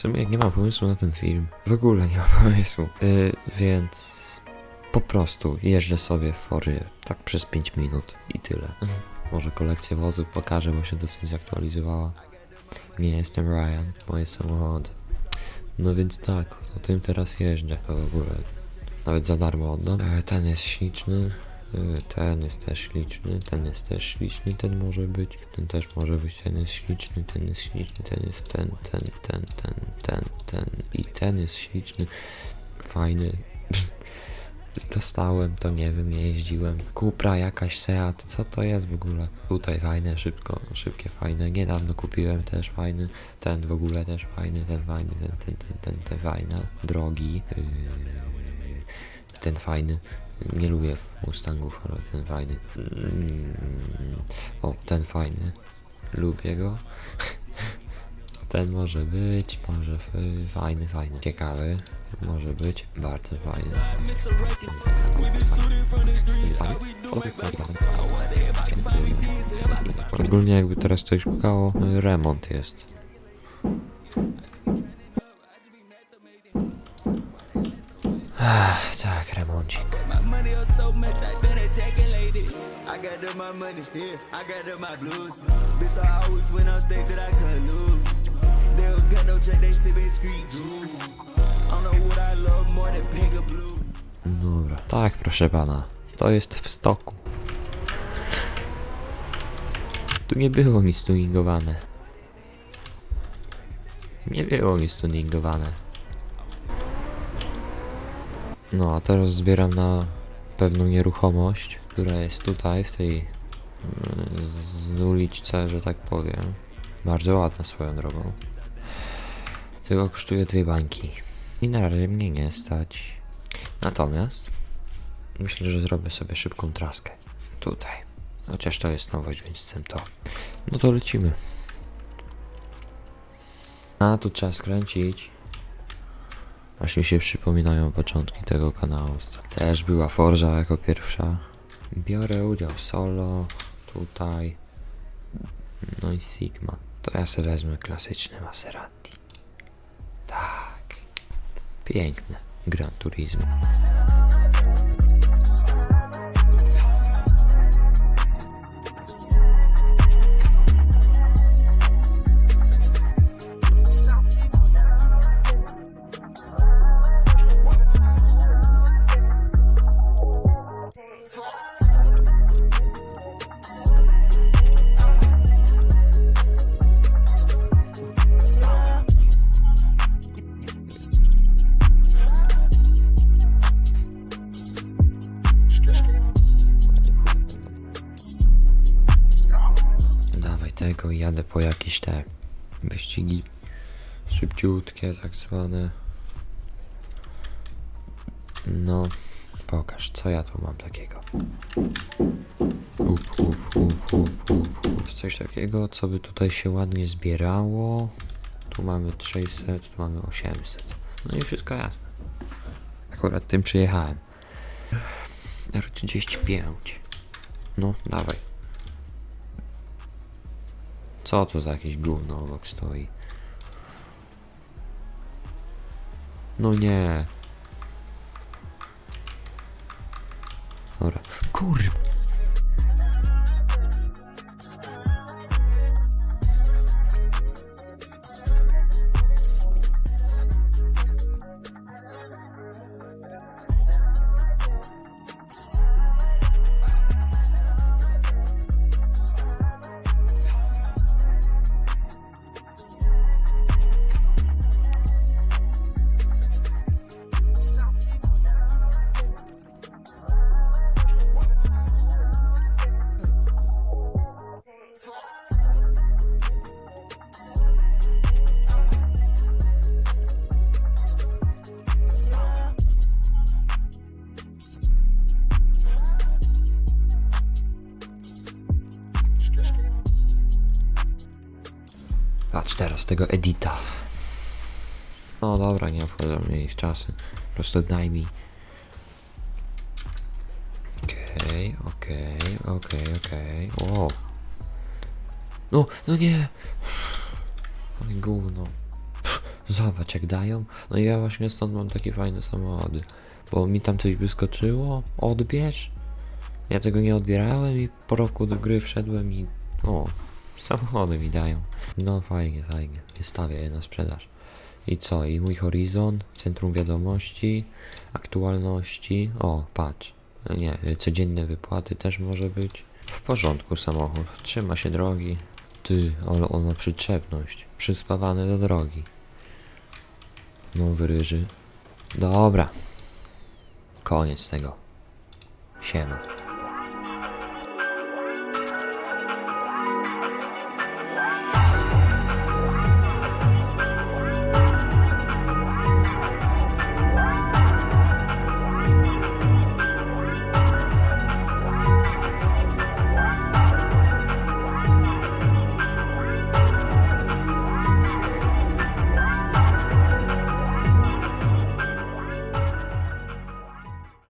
sumie nie mam pomysłu na ten film. W ogóle nie mam pomysłu. Yy, więc po prostu jeżdżę sobie w fory tak przez 5 minut i tyle. Może kolekcję wozów pokażę, bo się dosyć zaktualizowała. Nie jestem Ryan, moje samochody. No więc tak, o tym teraz jeżdżę. To w ogóle nawet za darmo oddam. E, ten jest śliczny. E, Ten jest też śliczny, ten jest też śliczny, ten może być, ten też może być, ten jest śliczny, ten jest śliczny, ten jest ten, ten, ten, ten, ten, ten i ten jest śliczny, fajny. Dostałem to, nie wiem, jeździłem. Kupra, jakaś Seat, co to jest w ogóle? Tutaj fajne, szybko, szybkie, fajne. Niedawno kupiłem też fajny, ten w ogóle też fajny, ten fajny, ten, ten, ten, ten, ten fajny, drogi. Yy, ten fajny. Nie lubię Mustangów, ale ten fajny. Mm, O, ten fajny. Lubię go. Ten może być, może fajny, fajny. Ciekawy. Może być bardzo fajny. Ogólnie jakby teraz coś szukało, remont jest. Ach, tak, remoncik. No. Dobra. Tak, proszę pana. To jest w stoku. Tu nie było nic tuningowane. Nie było nic tuningowane. No, a teraz zbieram na pewną nieruchomość, która jest tutaj, w tej z uliczce, że tak powiem. Bardzo ładna swoją drogą. Tylko kosztuje dwie bańki. I na razie mnie nie stać. Natomiast myślę, że zrobię sobie szybką traskę. Tutaj. Chociaż to jest nowość, więc chcę to. No to lecimy. A tu trzeba skręcić. Aż mi się przypominają początki tego kanału. Też była Forza jako pierwsza. Biorę udział solo. Tutaj. No i Sigma. To ja sobie wezmę klasyczne Maserati. Tak. Piękne. Gran Turismo. Dawaj tego i jadę po jakieś te wyścigi szybciutkie, tak zwane. No, pokaż, co ja tu mam takiego. Up, up. Coś takiego, co by tutaj się ładnie zbierało. Tu mamy 600, tu mamy 800. No i wszystko jasne. Akurat tym przyjechałem. R35. No, dawaj. Co to za jakieś gówno obok stoi? No nie. Dobra. Kurwa. Teraz tego edita. No dobra, nie obchodzą mnie ich czasy. Po prostu daj mi. Okej, okej, okej, okej. O. No, no nie. Ale gówno. Zobacz jak dają. No i ja właśnie stąd mam takie fajne samochody. Bo mi tam coś wyskoczyło, odbierz. Ja tego nie odbierałem i po roku do gry wszedłem i... O, samochody mi dają. No fajnie, fajnie. Wystawię je na sprzedaż. I co? I mój horizon, centrum wiadomości, aktualności. O, patrz. Nie, codzienne wypłaty też może być. W porządku samochód. Trzyma się drogi. Ty, ale on ma przyczepność. Przyspawany do drogi. Nowy ryży. Dobra. Koniec tego. Siema.